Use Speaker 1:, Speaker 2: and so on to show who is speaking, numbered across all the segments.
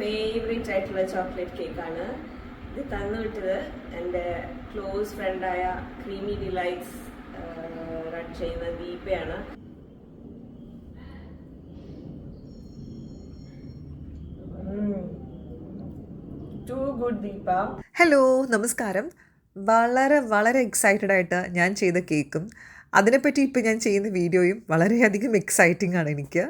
Speaker 1: Favourite ആയിട്ടുള്ള chocolate കേക്കാണ് ഇത് തന്നു വിട്ടത് എന്റെ ക്ലോസ് ഫ്രണ്ടായ ക്രീമി ഡിലൈറ്റ്സ് റൺ ചെയ്യുന്ന ദീപയാണ്. Too good Deepa.
Speaker 2: ഹലോ നമസ്കാരം. വളരെ വളരെ എക്സൈറ്റഡ് ആയിട്ട് ഞാൻ ചെയ്ത കേക്കും അതിനെപ്പറ്റി ഇപ്പോൾ ഞാൻ ചെയ്യുന്ന വീഡിയോയും വളരെയധികം എക്സൈറ്റിംഗ് ആണ് എനിക്ക്.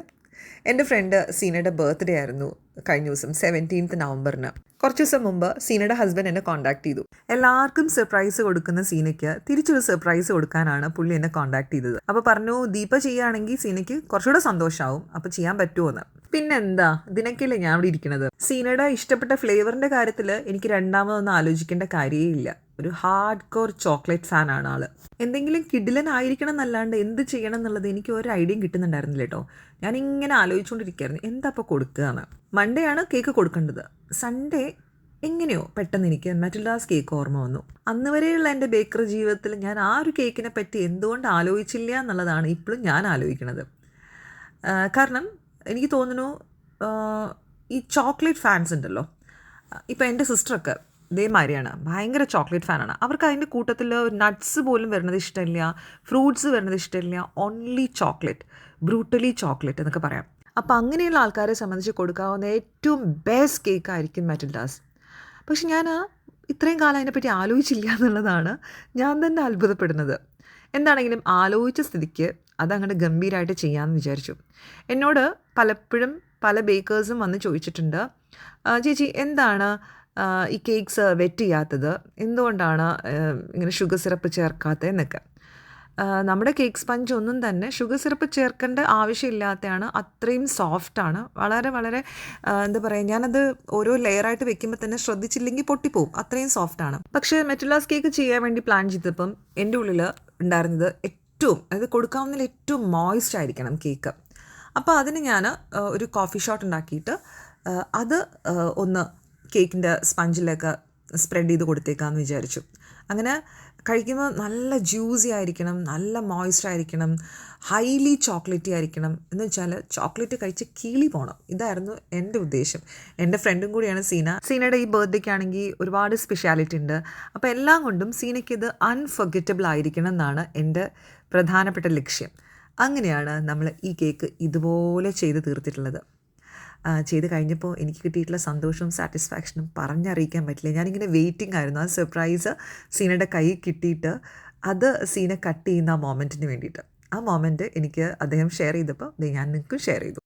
Speaker 2: എന്റെ ഫ്രണ്ട് സീനയുടെ ബർത്ത്ഡേ ആയിരുന്നു കഴിഞ്ഞ ദിവസം സെവന്റീൻത്ത് നവംബറിന്. കുറച്ച് ദിവസം മുമ്പ് സീനയുടെ ഹസ്ബൻഡ് എന്നെ കോൺടാക്ട് ചെയ്തു. എല്ലാവർക്കും സർപ്രൈസ് കൊടുക്കുന്ന സീനയ്ക്ക് തിരിച്ചൊരു സർപ്രൈസ് കൊടുക്കാനാണ് പുള്ളി എന്നെ കോൺടാക്ട് ചെയ്തത്. അപ്പോൾ പറഞ്ഞു ദീപ ചെയ്യുകയാണെങ്കിൽ സീനയ്ക്ക് കുറച്ചുകൂടെ സന്തോഷമാവും അപ്പോൾ ചെയ്യാൻ പറ്റുമോ എന്ന്. പിന്നെന്താ? ഇതിനൊക്കെയല്ലേ ഞാൻ അവിടെ ഇരിക്കുന്നത് സീനയുടെ ഇഷ്ടപ്പെട്ട ഫ്ലേവറിന്റെ കാര്യത്തിൽ എനിക്ക് രണ്ടാമതൊന്നും ആലോചിക്കേണ്ട കാര്യമേ ഇല്ല ഒരു ഹാർഡ് കോർ ചോക്ലേറ്റ് ഫാൻ ആണ് ആൾ. എന്തെങ്കിലും കിഡിലൻ ആയിരിക്കണം എന്നല്ലാണ്ട് എന്ത് ചെയ്യണം എന്നുള്ളത് എനിക്ക് ഒരു ഐഡിയയും കിട്ടുന്നുണ്ടായിരുന്നില്ല കേട്ടോ. ഞാൻ ഇങ്ങനെ ആലോചിച്ചുകൊണ്ടിരിക്കുകയായിരുന്നു. എന്താ അപ്പോൾ കൊടുക്കുക എന്ന് മൺഡേ ആണ് കേക്ക് കൊടുക്കേണ്ടത്. സൺഡേ എങ്ങനെയോ പെട്ടെന്ന് എനിക്ക് മെറ്റൽഡാസ് കേക്ക് ഓർമ്മ വന്നു. അന്ന് വരെയുള്ള എന്റെ ബേക്കറി ജീവിതത്തിൽ ഞാൻ ആ ഒരു കേക്കിനെ പറ്റി എന്തുകൊണ്ട് ആലോചിച്ചില്ല എന്നുള്ളതാണ് ഇപ്പോഴും ഞാൻ ആലോചിക്കുന്നത് കാരണം എനിക്ക് തോന്നുന്നു ഈ ചോക്ലേറ്റ് ഫാൻസ് ഉണ്ടല്ലോ. ഇപ്പോൾ എന്റെ സിസ്റ്ററൊക്കെ ഇതേമാതിരിയാണ് ഭയങ്കര ചോക്ലേറ്റ് ഫാനാണ്. അവർക്ക് അതിന്റെ കൂട്ടത്തിൽ നട്ട്സ് പോലും വരുന്നത് ഇഷ്ടമില്ല ഫ്രൂട്ട്സ് വരുന്നത് ഇഷ്ടമില്ല ഓൺലി ചോക്ലേറ്റ് ബ്രൂട്ടലി ചോക്ലേറ്റ് എന്നൊക്കെ പറയാം. അപ്പോൾ അങ്ങനെയുള്ള ആൾക്കാരെ സംബന്ധിച്ച് കൊടുക്കാവുന്ന ഏറ്റവും ബെസ്റ്റ് കേക്ക് ആയിരിക്കും മെറ്റൽഡാസ് പക്ഷെ ഞാൻ ഇത്രയും കാലം അതിനെപ്പറ്റി ആലോചിച്ചില്ല എന്നുള്ളതാണ് ഞാൻ തന്നെ അത്ഭുതപ്പെടുന്നത്. എന്താണെങ്കിലും ആലോചിച്ച സ്ഥിതിക്ക് അതങ്ങോട്ട് ഗംഭീരമായിട്ട് ചെയ്യാമെന്ന് വിചാരിച്ചു. എന്നോട് പലപ്പോഴും പല ബേക്കേഴ്സും വന്ന് ചോദിച്ചിട്ടുണ്ട്. "ആ, ചേച്ചി എന്താണ് ഈ കേക്ക്സ് വെറ്റ് ചെയ്യാത്തത് എന്തുകൊണ്ടാണ് ഇങ്ങനെ ഷുഗർ സിറപ്പ് ചേർക്കാത്തത് എന്നൊക്കെ. നമ്മുടെ കേക്ക് സ്പഞ്ച് ഒന്നും തന്നെ ഷുഗർ സിറപ്പ് ചേർക്കേണ്ട ആവശ്യമില്ലാത്തതാണ് അത്രയും സോഫ്റ്റാണ് വളരെ വളരെ എന്താ പറയുക ഞാനത് ഓരോ ലെയറായിട്ട് വെക്കുമ്പോൾ തന്നെ ശ്രദ്ധിച്ചില്ലെങ്കിൽ പൊട്ടിപ്പോവും. അത്രയും സോഫ്റ്റാണ് പക്ഷേ മെറ്റുലാസ് കേക്ക് ചെയ്യാൻ വേണ്ടി പ്ലാൻ ചെയ്തപ്പം എന്റെ ഉള്ളിൽ ഉണ്ടായിരുന്നത് ഏറ്റവും അതായത് കൊടുക്കാവുന്നതിൽ ഏറ്റവും മോയിസ്റ്റ് ആയിരിക്കണം കേക്ക്. അപ്പോൾ അതിന് ഞാൻ ഒരു കോഫി ഷോട്ട് ഉണ്ടാക്കിയിട്ട് അത് ഒന്ന് കേക്കിന്റെ സ്പഞ്ചിലേക്ക് സ്പ്രെഡ് ചെയ്ത് കൊടുത്തേക്കാമെന്ന് വിചാരിച്ചു. അങ്ങനെ കഴിക്കുമ്പോൾ നല്ല ജ്യൂസി ആയിരിക്കണം നല്ല മോയിസ്റ്റ് ആയിരിക്കണം ഹൈലി ചോക്ലേറ്റി ആയിരിക്കണം. എന്ന് വെച്ചാൽ ചോക്ലേറ്റ് കഴിച്ച് കീളി പോകണം ഇതായിരുന്നു എന്റെ ഉദ്ദേശം. എന്റെ ഫ്രണ്ടും കൂടിയാണ് സീന. സീനയുടെ ഈ ബർത്ത്ഡേക്ക് ആണെങ്കിൽ ഒരുപാട് സ്പെഷ്യാലിറ്റി ഉണ്ട്. അപ്പോൾ എല്ലാം കൊണ്ടും സീനയ്ക്ക് ഇത് അൺഫർഗറ്റബിൾ ആയിരിക്കണം എന്നാണ് എന്റെ പ്രധാനപ്പെട്ട ലക്ഷ്യം. അങ്ങനെയാണ് നമ്മൾ ഈ കേക്ക് ഇതുപോലെ ചെയ്ത് തീർത്തിട്ടുള്ളത്. ചെയ്ത് കഴിഞ്ഞപ്പോൾ എനിക്ക് കിട്ടിയിട്ടുള്ള സന്തോഷവും സാറ്റിസ്ഫാക്ഷനും പറഞ്ഞറിയിക്കാൻ പറ്റില്ല. ഞാനിങ്ങനെ വെയിറ്റിംഗ് ആയിരുന്നു. ആ സർപ്രൈസ് സീനയുടെ കൈ കിട്ടിയിട്ട് അത് സീനെ കട്ട് ചെയ്യുന്ന ആ മൊമെന്റിന് വേണ്ടിയിട്ട്. ആ മൊമെന്റ് എനിക്ക് അദ്ദേഹം ഷെയർ ചെയ്തപ്പോൾ ഞാൻ നിങ്ങൾക്കും ഷെയർ ചെയ്തു.